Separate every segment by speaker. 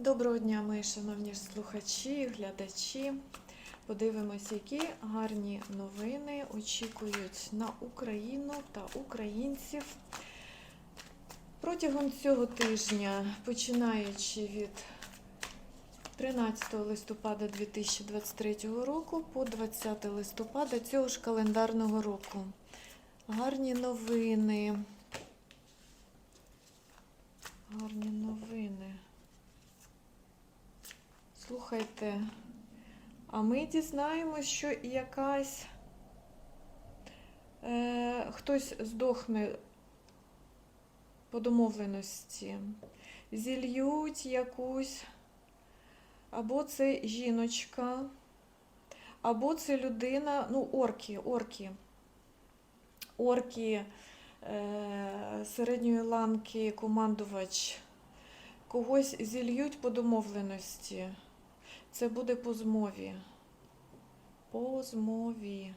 Speaker 1: Доброго дня, мої шановні слухачі, глядачі. Подивимося, які гарні новини очікують на Україну та українців протягом цього тижня, починаючи від 13 листопада 2023 року по 20 листопада цього ж календарного року. Гарні новини. Гарні новини. Слухайте, а ми дізнаємось, що якась е, хтось здохне по домовленості, зільють якусь, або це жіночка, або це людина, ну, орки, орки, орки е, середньої ланки, командувач, когось зільють по домовленості. Це буде по змові. По змові.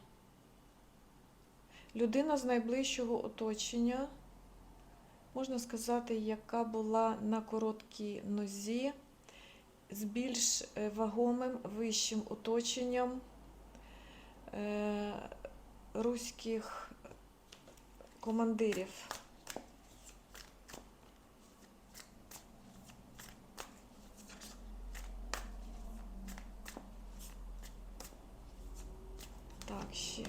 Speaker 1: Людина з найближчого оточення, можна сказати, яка була на короткій нозі, з більш е, вагомим вищим оточенням е, руських командирів. Так, ще.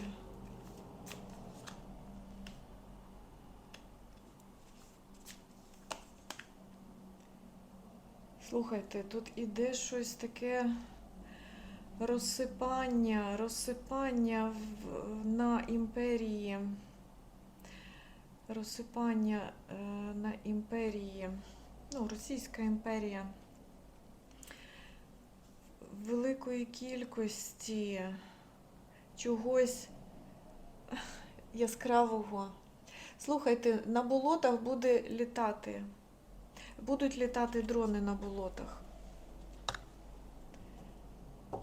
Speaker 1: Слухайте, тут іде щось таке розсипання, розсипання на імперії. Розсипання е, на імперії. Ну, Російська імперія. Великої кількості чогось яскравого. Слухайте, на болотах буде літати. Будуть літати дрони на болотах.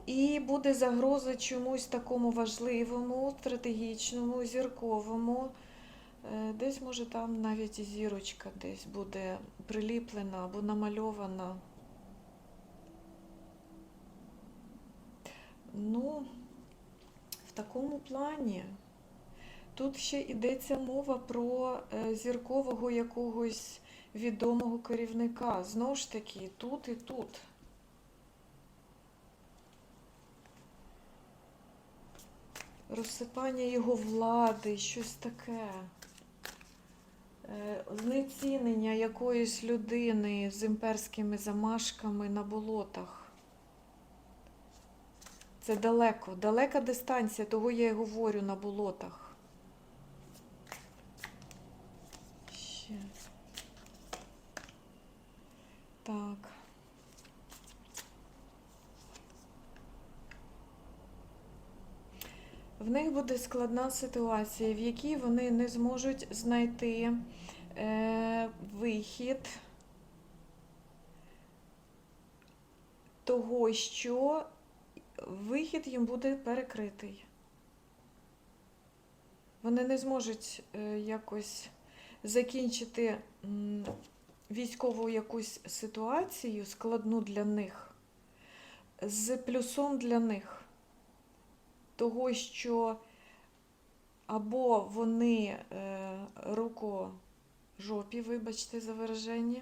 Speaker 1: І буде загроза чомусь такому важливому, стратегічному, зірковому. Е, Десь, може, там навіть і зірочка десь буде приліплена або намальована. Ну, такому плані. Тут ще йдеться мова про е, зіркового якогось відомого керівника. Знову ж таки, тут і тут. Розсипання його влади, щось таке. Е, Знецінення якоїсь людини з імперськими замашками на болотах. Це далеко, далека дистанція, того я і говорю на болотах. Ще. Так. В них буде складна ситуація, в якій вони не зможуть знайти е, вихід того, що вихід їм буде перекритий. Вони не зможуть е, якось закінчити військову якусь ситуацію складну для них з плюсом для них. Того, що або вони е, рукожопі, вибачте за вираження,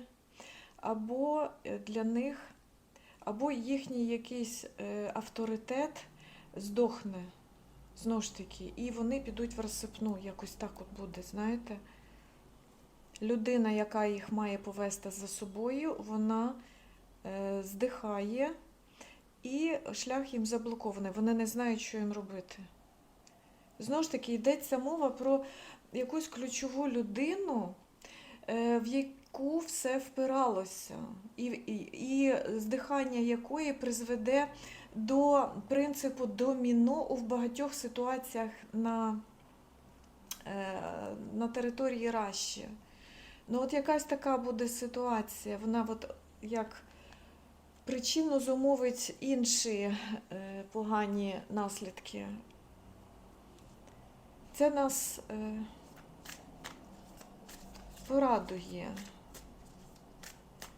Speaker 1: або е, для них, або їхній якийсь е, авторитет здохне знову ж таки, і вони підуть в розсипну, якось так от буде, знаєте. Людина, яка їх має повести за собою, вона е, здихає, і шлях їм заблокований. Вони не знають, що їм робити. Знову ж таки, йдеться мова про якусь ключову людину, е, в яку все впиралося, і, і, і здихання якої призведе до принципу доміно у багатьох ситуаціях на, е, на території Раші. Ну, от якась така буде ситуація, вона от як причинно зумовить інші е, погані наслідки. Це нас е, порадує.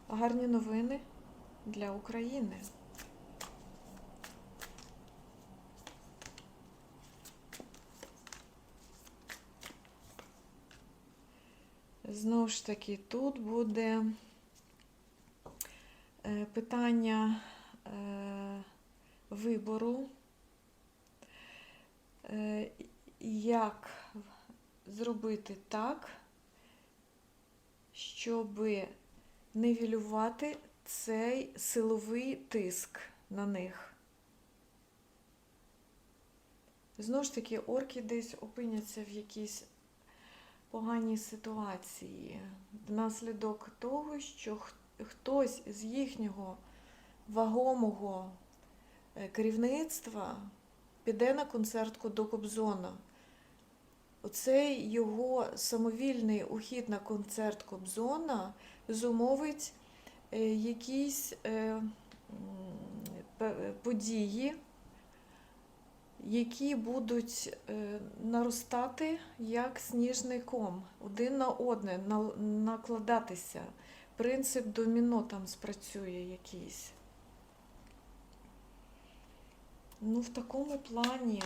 Speaker 1: Гарні новини. для України. Знову ж таки, тут буде е, питання е, вибору, е, як зробити так, щоб нивелювати цей силовий тиск на них. Знову ж таки, орки десь опиняться в якійсь поганій ситуації внаслідок того, що хтось з їхнього вагомого е, керівництва піде на концерт до Кобзона. Оцей його самовільний ухід на концерт Кобзона зумовить е, якісь е, події, які будуть е, наростати як сніжний ком, один на одне, накладатися. Принцип доміно там спрацює якийсь. Ну, в такому плані.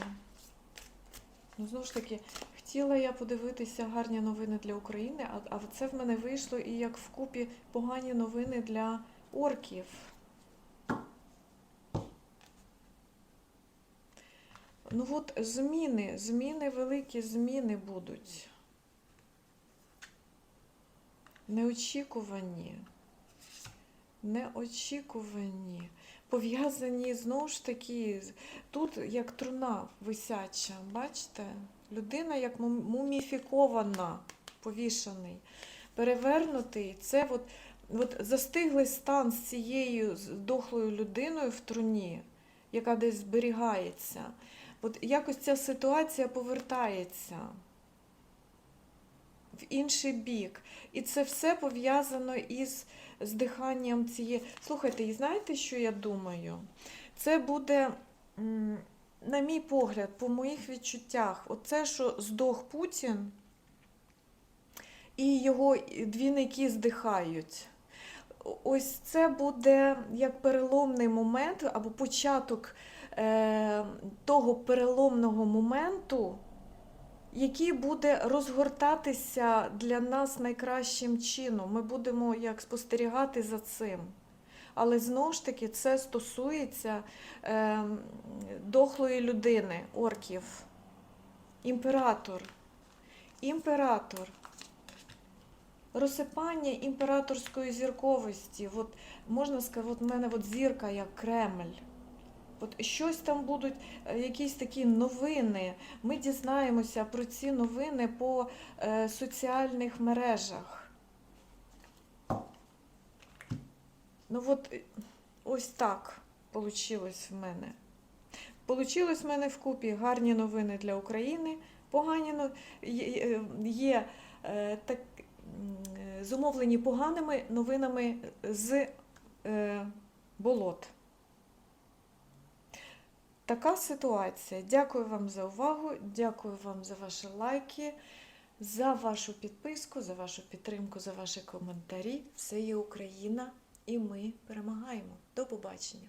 Speaker 1: Ну, знову ж таки, хотіла я подивитися гарні новини для України, а, це в мене вийшло і як вкупі погані новини для орків. Ну от зміни, зміни, великі зміни будуть. Неочікувані. Неочікувані. Пов'язані знову ж таки, тут як труна висяча, бачите? Людина як муміфікована, повішений, перевернутий. Це от, от застиглий стан з цією здохлою людиною в труні, яка десь зберігається. От якось ця ситуація повертається в інший бік. І це все пов'язано із здиханням цієї. Слухайте, і знаєте, що я думаю? Це буде, на мій погляд, по моїх відчуттях, оце, що здох Путін і його двійники здихають. Ось це буде як переломний момент або початок е, того переломного моменту, який буде розгортатися для нас найкращим чином. Ми будемо як спостерігати за цим. Але знову ж таки це стосується е, дохлої людини, орків. Імператор. Імператор. Розсипання імператорської зірковості. От, можна сказати, от в мене от зірка як Кремль. От щось там будуть, е, якісь такі новини. Ми дізнаємося про ці новини по е, соціальних мережах. Ну от е, ось так вийшло в мене. Получилось в мене вкупі гарні новини для України, погані є, так, зумовлені поганими новинами з болот. Така ситуація. Дякую вам за увагу, дякую вам за ваші лайки, за вашу підписку, за вашу підтримку, за ваші коментарі. Все є Україна, і ми перемагаємо. До побачення!